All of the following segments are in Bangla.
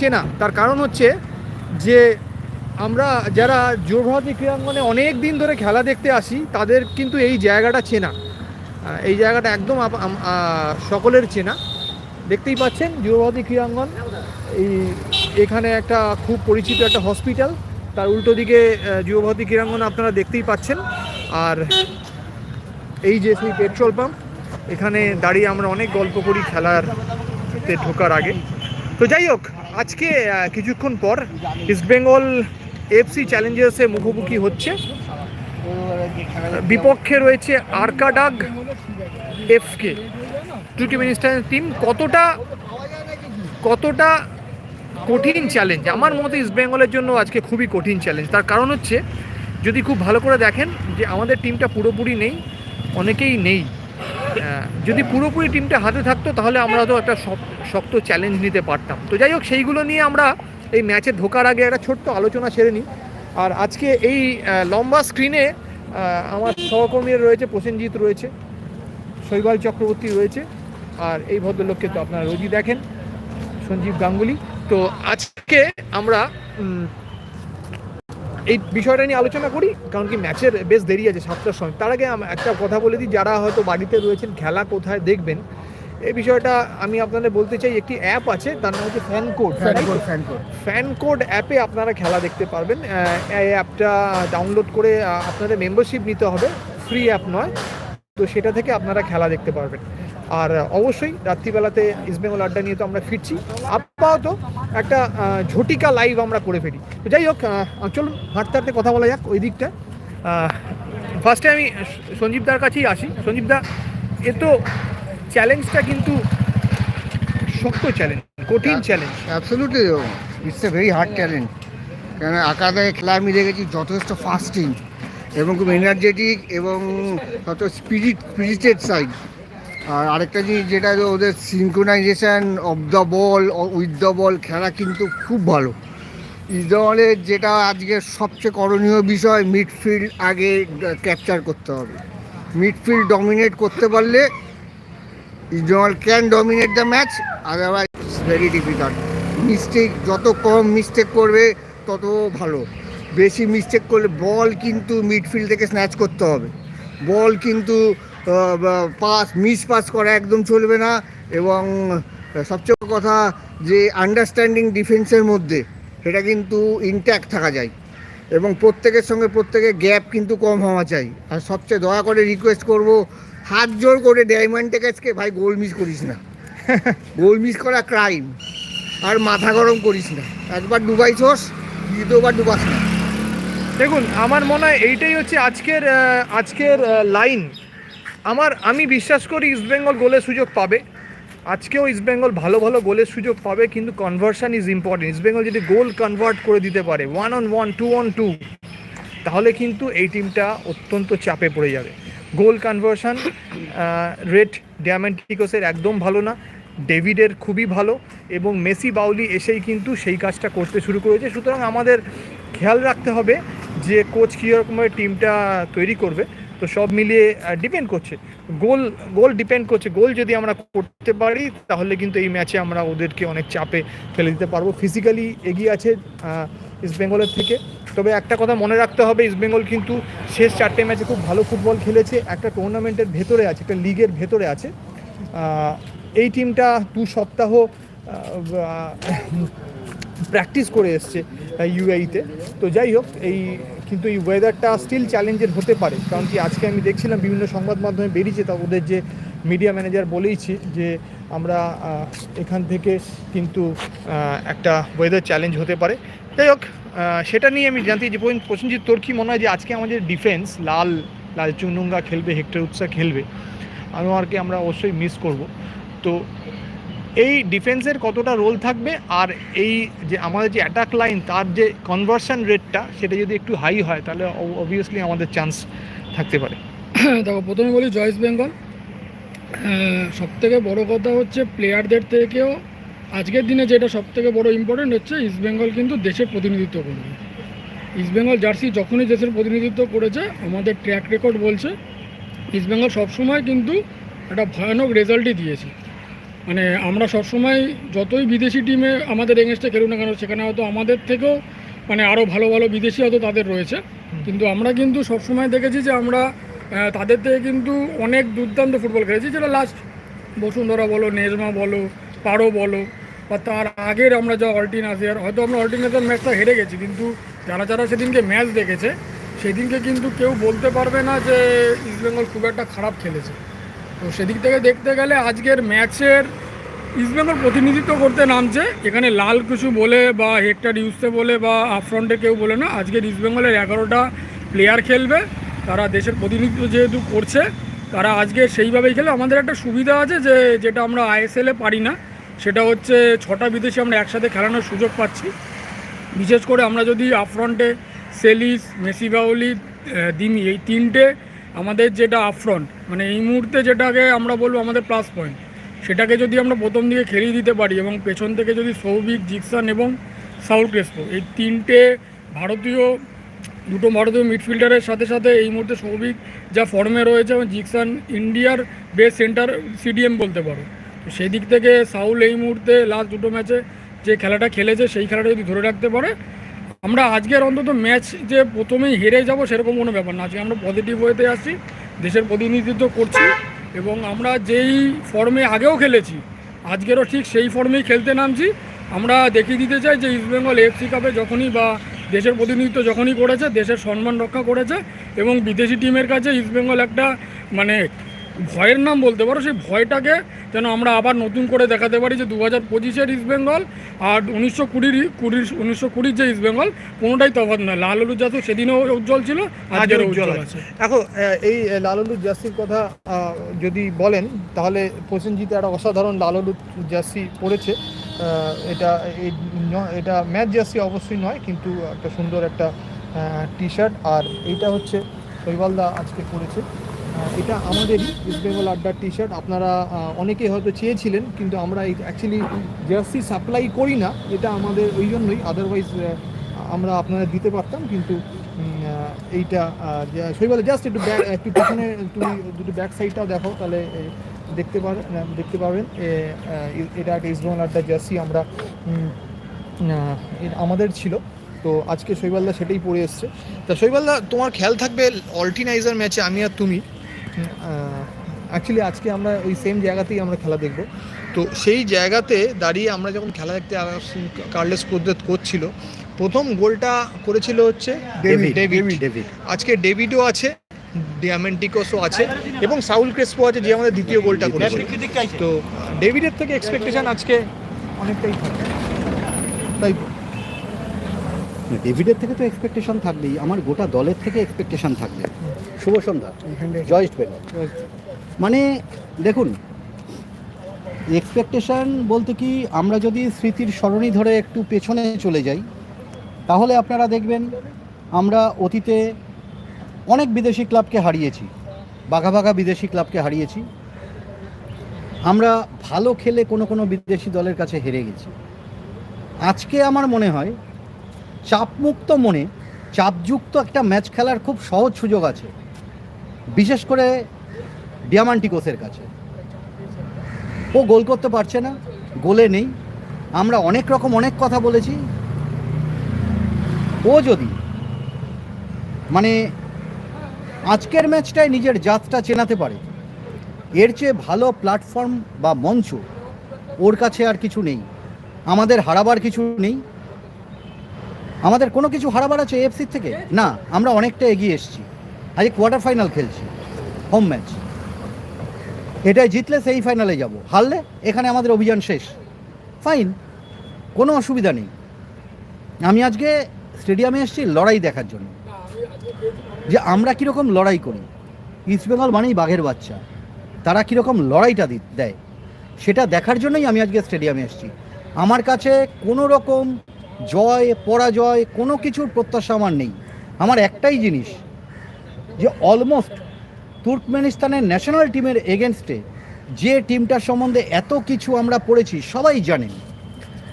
চেনা তার কারণ হচ্ছে যে আমরা যারা জোরভারতী ক্রীড়াঙ্গনে অনেক দিন ধরে খেলা দেখতে আসি, তাদের কিন্তু এই জায়গাটা চেনা। এই জায়গাটা একদম সকলের চেনা। দেখতেই পাচ্ছেন যুবভারতী ক্রীড়াঙ্গন, এই এখানে একটা খুব পরিচিত একটা হসপিটাল। তার উল্টো দিকে যুবভারতী ক্রীড়াঙ্গন আপনারা দেখতেই পাচ্ছেন। আর এই যে সেই পেট্রোল পাম্প, এখানে দাঁড়িয়ে আমরা অনেক গল্প করি খেলার ঢোকার আগে। তো যাই হোক আজকে কিছুক্ষণ পর ইস্টবেঙ্গল এফসি চ্যালেঞ্জার্সে মুখোমুখি হচ্ছে। বিপক্ষে রয়েছে আরকাডাগ এফকে তুর্কমেনিস্তান টিম কতটা কতটা কঠিন চ্যালেঞ্জ আমার মতে ইস্টবেঙ্গলের জন্য আজকে খুবই কঠিন চ্যালেঞ্জ তার কারণ হচ্ছে, যদি খুব ভালো করে দেখেন যে আমাদের টিমটা পুরোপুরি নেই, অনেকেই নেই। যদি পুরোপুরি টিমটা হাতে থাকতো, তাহলে আমরা তো একটা শক্ত চ্যালেঞ্জ নিতে পারতাম। তো যাই হোক, সেইগুলো নিয়ে আমরা এই ম্যাচে ঢোকার আগে একটা ছোট্ট আলোচনা সেরে নিই। আর আজকে এই লম্বা স্ক্রিনে আমার সহকর্মীরা রয়েছে, প্রসেনজিৎ রয়েছে, শৈবাল চক্রবর্তী রয়েছে, আর এই ভদ্রলোককে তো আপনারা রোজই দেখেন, সঞ্জীব গাঙ্গুলি। তো আজকে আমরা এই বিষয়টা নিয়ে আলোচনা করি কারণ কি ম্যাচের বেশ দেরি আছে সাতটার সময়। তার আগে আম- একটা কথা বলে দিই যারা হয়তো বাড়িতে রয়েছেন খেলা কোথায় দেখবেন এই বিষয়টা আমি আপনাদের বলতে চাই একটি অ্যাপ আছে তার নাম হচ্ছে ফ্যান কোড ফ্যান কোড অ্যাপে আপনারা খেলা দেখতে পারবেন। এই অ্যাপটা ডাউনলোড করে আপনাদের মেম্বারশিপ নিতে হবে। ফ্রি অ্যাপ নয় তো সেটা থেকে আপনারা খেলা দেখতে পারবেন। আর অবশ্যই রাত্রিবেলাতে ইস্টবেঙ্গল আড্ডা নিয়ে তো আমরা ফিরছি। আপাতত একটা ঝটিকা লাইভ আমরা করে ফেলি। তো যাই হোক চলুন হাঁটতে হাঁটতে কথা বলা যাক ওই দিকটা। ফার্স্টে আমি সঞ্জীবদার কাছেই আসি। সঞ্জীবদা এ তো চ্যালেঞ্জটা কিন্তু শক্ত চ্যালেঞ্জ কঠিন challenge absolutely it's a very hard challenge কেন আকাদায় খেলা আমি দেখেছি যথেষ্ট ফাস্টিং এবং খুব এনার্জেটিক এবং যত স্পিরিট স্পিরিটেড সাইড আর আরেকটা জিনিস যেটা ওদের synchronization of the ball with the ball খেলা কিন্তু খুব ভালো। ইসদলের যেটা আজকে সবচেয়ে করণীয় বিষয় মিডফিল্ড আগে ক্যাপচার করতে হবে। মিডফিল্ড ডমিনেট করতে পারলে equal can dominate the match otherwise very difficult mistake যত কম মিস্টেক করবে, তত ভালো। বেশি মিস্টেক করলে বল কিন্তু মিডফিল্ড থেকে স্ন্যাচ করতে হবে। বল কিন্তু পাস মিস পাস করা একদম চলবে না। এবং সবচেয়ে কথা যে আন্ডারস্ট্যান্ডিং ডিফেন্সের মধ্যে সেটা কিন্তু ইনট্যাক্ট থাকা যায়। এবং প্রত্যেকের সঙ্গে প্রত্যেকের গ্যাপ কিন্তু কম হওয়া চাই। আর সবচেয়ে দয়া করে রিকোয়েস্ট করব, হাত জোর করে ডায়মন্ড টেকাসকে ভাই গোল মিস করিস না। গোল মিস করা ক্রাইম আর মাথা গরম করিস না। একবার ডুবাইছোস দ্বিতীয়বার ডুবাস না। দেখুন, আমার মনে হয় এইটাই হচ্ছে আজকের আজকের লাইন আমার, আমি বিশ্বাস করি ইস্টবেঙ্গল গোলের সুযোগ পাবে। আজকেও ইস্টবেঙ্গল ভালো ভালো গোলের সুযোগ পাবে, কিন্তু কনভার্সন ইজ ইম্পর্টেন্ট ইস্টবেঙ্গল যদি গোল কনভার্ট করে দিতে পারে one on one two on two তাহলে কিন্তু এই টিমটা অত্যন্ত চাপে পড়ে যাবে। গোল কনভার্সন রেড ড্যামেন্টিকোসের একদম ভালো না ডেভিডের খুবই ভালো, এবং মেসি বাউলি এসেই কিন্তু সেই কাজটা করতে শুরু করেছে। সুতরাং আমাদের খেয়াল রাখতে হবে যে কোচ কীরকমের টিমটা তৈরি করবে। তো সব মিলিয়ে ডিপেন্ড করছে। গোল গোল ডিপেন্ড করছে। গোল যদি আমরা করতে পারি, তাহলে কিন্তু এই ম্যাচে আমরা ওদেরকে অনেক চাপে ফেলে দিতে পারব। ফিজিক্যালি এগিয়ে আছে ইস্ট বেঙ্গলের থেকে। তবে একটা কথা মনে রাখতে হবে ইস্টবেঙ্গল কিন্তু শেষ চারটে ম্যাচে খুব ভালো ফুটবল খেলেছে। একটা টুর্নামেন্টের ভেতরে আছে, একটা লিগের ভেতরে আছে। এই টিমটা দু সপ্তাহ প্র্যাকটিস করে এসছে ইউএইতে তো যাই হোক, এই কিন্তু এই ওয়েদারটা স্টিল চ্যালেঞ্জের হতে পারে। কারণ কি, আজকে আমি দেখছিলাম বিভিন্ন সংবাদ মাধ্যমে বেরিয়েছে, তা ওদের যে মিডিয়া ম্যানেজার বলেইছি যে, আমরা এখান থেকে কিন্তু একটা ওয়েদার চ্যালেঞ্জ হতে পারে। যাই হোক সেটা নিয়ে আমি জানতে যে প্রসেনজিৎ, তোর কি মনে হয় যে আজকে আমাদের ডিফেন্স লাল লাল চুনুঙ্গা খেলবে, হেক্টর উৎসাহ খেলবে? আনোয়ারকে আমরা অবশ্যই মিস করব। তো এই ডিফেন্সের কতটা রোল থাকবে আর এই যে আমাদের যে অ্যাটাক লাইন তার যে কনভার্সন রেটটা সেটা যদি একটু হাই হয়, তাহলে অবভিয়াসলি আমাদের চান্স থাকতে পারে। দেখো, প্রথমে বলি জয়েস বেঙ্গল। সব থেকে বড় কথা হচ্ছে প্লেয়ারদের থেকেও আজকের দিনে যেটা সব থেকে বড় ইম্পর্টেন্ট হচ্ছে, ইস্ট বেঙ্গল কিন্তু দেশের প্রতিনিধিত্ব করবে। ইস্ট বেঙ্গল জার্সি যখনই দেশের প্রতিনিধিত্ব করেছে, আমাদের ট্র্যাক রেকর্ড বলছে, ইস্ট বেঙ্গল সবসময় কিন্তু একটা ভয়ানক রেজাল্টই দিয়েছে। মানে আমরা সবসময় যতই বিদেশি টিমে আমাদের এগেনস্টে খেলুক না কেন সেখানে হয়তো আমাদের থেকেও মানে আরও ভালো ভালো বিদেশি হয়তো তাদের রয়েছে। কিন্তু আমরা কিন্তু সবসময় দেখেছি যে আমরা তাদের থেকে কিন্তু অনেক দুর্দান্ত ফুটবল খেলেছি যেটা লাস্ট বসুন্ধরা বলো নেজমা বলো পারো বলো বা তার আগের আমরা যা অল্টিন আসিয়ার হয়তো আমরা অল্টিনেশন ম্যাচটা হেরে গেছি কিন্তু যারা যারা সেদিনকে ম্যাচ দেখেছে সেদিনকে কিন্তু কেউ বলতে পারবে না যে ইস্টবেঙ্গল খুব একটা খারাপ খেলেছে। তো সেদিক থেকে দেখতে গেলে আজকের ম্যাচের ইস্টবেঙ্গল প্রতিনিধিত্ব করতে নামছে। এখানে লাল কিছু বলে বা হেক্টর ইউসে বলে বা আপফ্রন্টে কেউ বলে না। আজকের ইস্টবেঙ্গলের এগারোটা প্লেয়ার খেলবে। তারা দেশের প্রতিনিধিত্ব যেহেতু করছে, তারা আজকে সেইভাবেই খেলে আমাদের একটা সুবিধা আছে যে, যেটা আমরা আইএসএলে পারি না। সেটা হচ্ছে ছটা বিদেশি আমরা একসাথে খেলানোর সুযোগ পাচ্ছি। বিশেষ করে আমরা যদি আপফ্রন্টে সেলিস মেসি দিন এই তিনটে আমাদের যেটা আপফ্রন্ট মানে এই মুহূর্তে যেটাকে আমরা বলব আমাদের প্লাস পয়েন্ট সেটাকে যদি আমরা প্রথম দিকে খেলিয়ে দিতে পারি এবং পেছন থেকে যদি সৌভিক, জিকসান এবং সাউল ক্রেসপো, এই তিনটে ভারতীয়, দুটো ভারতীয় মিডফিল্ডারের সাথে সাথে এই মুহূর্তে সৌভিক যা ফর্মে রয়েছে এবং জিকসান ইন্ডিয়ার বেস্ট সেন্টার সিডিএম বলতে পারো। তো সেই দিক থেকে সাউল এই মুহূর্তে লাস্ট দুটো ম্যাচে যে খেলাটা খেলেছে, সেই খেলাটা যদি ধরে রাখতে পারে আমরা আজকের অন্তত ম্যাচ যে প্রথমেই হেরে যাব সেরকম কোনো ব্যাপার না। আজকে আমরা পজিটিভ ওয়েতে আসছি, দেশের প্রতিনিধিত্ব করছি এবং আমরা যেই ফর্মে আগেও খেলেছি, আজকেরও ঠিক সেই ফর্মেই খেলতে নামছি। আমরা দেখিয়ে দিতে চাই যে ইস্টবেঙ্গল এফসি কাপে যখনই বা দেশের প্রতিনিধিত্ব যখনই করেছে, দেশের সম্মান রক্ষা করেছে এবং বিদেশি টিমের কাছে ইস্টবেঙ্গল একটা মানে ভয়ের নাম বলতে পারো সেই ভয়টাকে যেন আমরা আবার নতুন করে দেখাতে পারি যে দু হাজার পঁচিশের ইস্টবেঙ্গল আর উনিশশো কুড়ির কুড়ির উনিশশো কুড়ির যে ইস্টবেঙ্গল কোনোটাই তফাৎ নয়। লাল হলুদ জাতীয় সেদিনও উজ্জ্বল ছিল আজকেরও উজ্জ্বল আছে। এখন এই লাল হলুদ জার্সির কথা যদি বলেন তাহলে প্রসেনজিৎ একটা অসাধারণ লাল হলুদ জার্সি পড়েছে এটা এটা ম্যাচ জার্সি অবশ্যই নয় কিন্তু একটা সুন্দর একটা টি শার্ট আর এইটা হচ্ছে শৈবালদা আজকে আহ, এটা আমাদেরই ইস্ট বেঙ্গল আড্ডার টি শার্ট আপনারা অনেকেই হয়তো চেয়েছিলেন, কিন্তু আমরা অ্যাকচুয়ালি জার্সি সাপ্লাই করি না। এটা আমাদের ওই জন্যই। আদারওয়াইজ আমরা আপনারা দিতে পারতাম, কিন্তু এইটা যে- জাস্ট একটু ব্যাক একটু পিছনে তুমি দুটো ব্যাক সাইডটাও দেখো, তাহলে দেখতে পার দেখতে পাবেন এটা একটা ইস্টবেঙ্গল আড্ডা জার্সি আমরা আমাদের ছিল। তো আজকে শৈবালদা সেটাই পড়ে এসছে। তা শৈবালদা, তোমার খেয়াল থাকবে অল্টিনাইজার ম্যাচে আমি আর তুমি অ্যাকচুয়ালি আজকে আমরা ওই সেম জায়গাতেই আমরা খেলা দেখব। তো সেই জায়গাতে দাঁড়িয়ে আমরা যখন খেলা দেখতে কার্লেস কোদ্রেত করছিল প্রথম গোলটা করেছিল হচ্ছে ডেভিড। আজকে ডেভিডও আছে ডিয়ামেন্টিকোসও আছে এবং সাউল ক্রেসপো আছে যে আমাদের দ্বিতীয় গোলটা করেছে তো ডেভিডের থেকে এক্সপেকটেশন আজকে অনেকটাই থাকে। তাই? ডেভিডের থেকে তো এক্সপেকটেশন থাকবেই। আমার গোটা দলের থেকে এক্সপেকটেশন থাকবে। শুভ সন্ধ্যা। জয় ইস্ট বেঙ্গল। মানে দেখুন এক্সপেকটেশন বলতে কি আমরা যদি স্মৃতির স্মরণী ধরে একটু পেছনে চলে যাই তাহলে আপনারা দেখবেন আমরা অতীতে অনেক বিদেশি ক্লাবকে হারিয়েছি বাঘা বাঘা বিদেশি ক্লাবকে হারিয়েছি। আমরা ভালো খেলে কোনো কোনো বিদেশি দলের কাছে হেরে গেছি। আজকে আমার মনে হয় চাপমুক্ত মনে চাপযুক্ত একটা ম্যাচ খেলার খুব সহজ সুযোগ আছে। বিশেষ করে ডিয়ামান্টিকোসের কাছে। ও গোল করতে পারছে না, গোলে নেই। আমরা অনেক রকম অনেক কথা বলেছি। ও যদি মানে আজকের ম্যাচটায় নিজের জাতটা চেনাতে পারে। এর চেয়ে ভালো প্ল্যাটফর্ম বা মঞ্চ ওর কাছে আর কিছু নেই। আমাদের হারাবার কিছু নেই। আমাদের কোনো কিছু হারাবার আছে এফসির থেকে? না, আমরা অনেকটা এগিয়ে এসেছি। আজকে কোয়ার্টার ফাইনাল খেলছি হোম ম্যাচ এটাই জিতলে সেই ফাইনালে যাব। হারলে এখানে আমাদের অভিযান শেষ। ফাইন কোনো অসুবিধা নেই। আমি আজকে স্টেডিয়ামে এসেছি লড়াই দেখার জন্য। যে আমরা কীরকম লড়াই করি? ইস্টবেঙ্গল মানেই বাঘের বাচ্চা। তারা কীরকম লড়াইটা দেয়? সেটা দেখার জন্যই আমি আজকে স্টেডিয়ামে এসেছি। আমার কাছে কোনো রকম জয়, পরাজয়, কোনো কিছুর প্রত্যাশা আমার নেই। আমার একটাই জিনিস যে অলমোস্ট তুর্কমেনিস্তানের ন্যাশনাল টিমের এগেনস্টে যে টিমটার সম্বন্ধে এত কিছু আমরা পড়েছি, সবাই জানেন।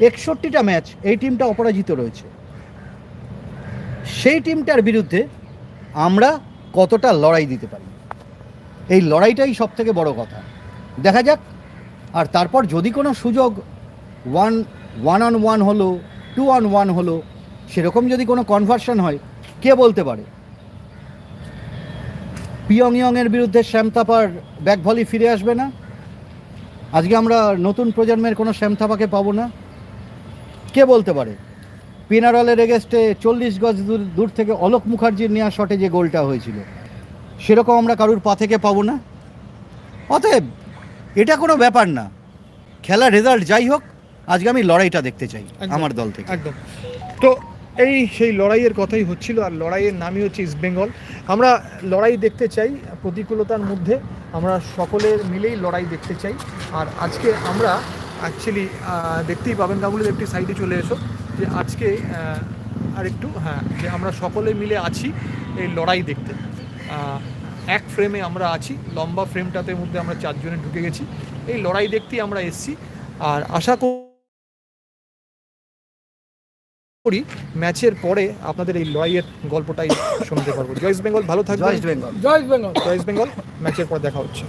একষট্টিটা ম্যাচ এই টিমটা অপরাজিত রয়েছে। সেই টিমটার বিরুদ্ধে আমরা কতটা লড়াই দিতে পারি? এই লড়াইটাই সব থেকে বড় কথা। দেখা যাক। আর তারপর যদি কোনো সুযোগ ওয়ান ওয়ান অন ওয়ান হলো টু অন ওয়ান হলো, সেরকম যদি কোনো কনভার্সন হয়, কে বলতে পারে? পিয়ংইয়ংয়ের বিরুদ্ধে শ্যামতাপার ব্যাক ভলি ফিরে আসবে না। আজকে আমরা নতুন প্রজন্মের কোনো শ্যামতাপাকে পাবো না। কে বলতে পারে? পিনারলের এগেস্টে চল্লিশ গজ দূর দূর থেকে অলোক মুখার্জির নেওয়া শটে যে গোলটা হয়েছিল সেরকম আমরা কারুর পা থেকে পাবো না। অতএব এটা কোনো ব্যাপার না। খেলার রেজাল্ট যাই হোক আজকে আমি লড়াইটা দেখতে চাই আমার দল থেকে। একদম। তো এই সেই লড়াইয়ের কথাই হচ্ছিল, আর লড়াইয়ের নামই হচ্ছে ইস্ট বেঙ্গল আমরা লড়াই দেখতে চাই প্রতিকূলতার মধ্যে, আমরা সকলের মিলেই লড়াই দেখতে চাই। আর আজকে আমরা অ্যাকচুয়ালি দেখতেই পাবেন, গাঙ্গুলির একটি সাইডে চলে এসো, যে আজকে আর একটু হ্যাঁ যে আমরা সকলে মিলে আছি এই লড়াই দেখতে। এক ফ্রেমে আমরা আছি, লম্বা ফ্রেমটাতে মধ্যে আমরা চারজনে ঢুকে গেছি। এই লড়াই দেখতেই আমরা এসছি, আর আশা করি করি ম্যাচের পরে আপনাদের এই লড়াইয়ের গল্পটাই শুনতে পারব। জয়েস বেঙ্গল ভালো থাকবে জয়েস বেঙ্গল। জয়েস বেঙ্গল। জয়েস বেঙ্গল ম্যাচের পর দেখা হচ্ছে।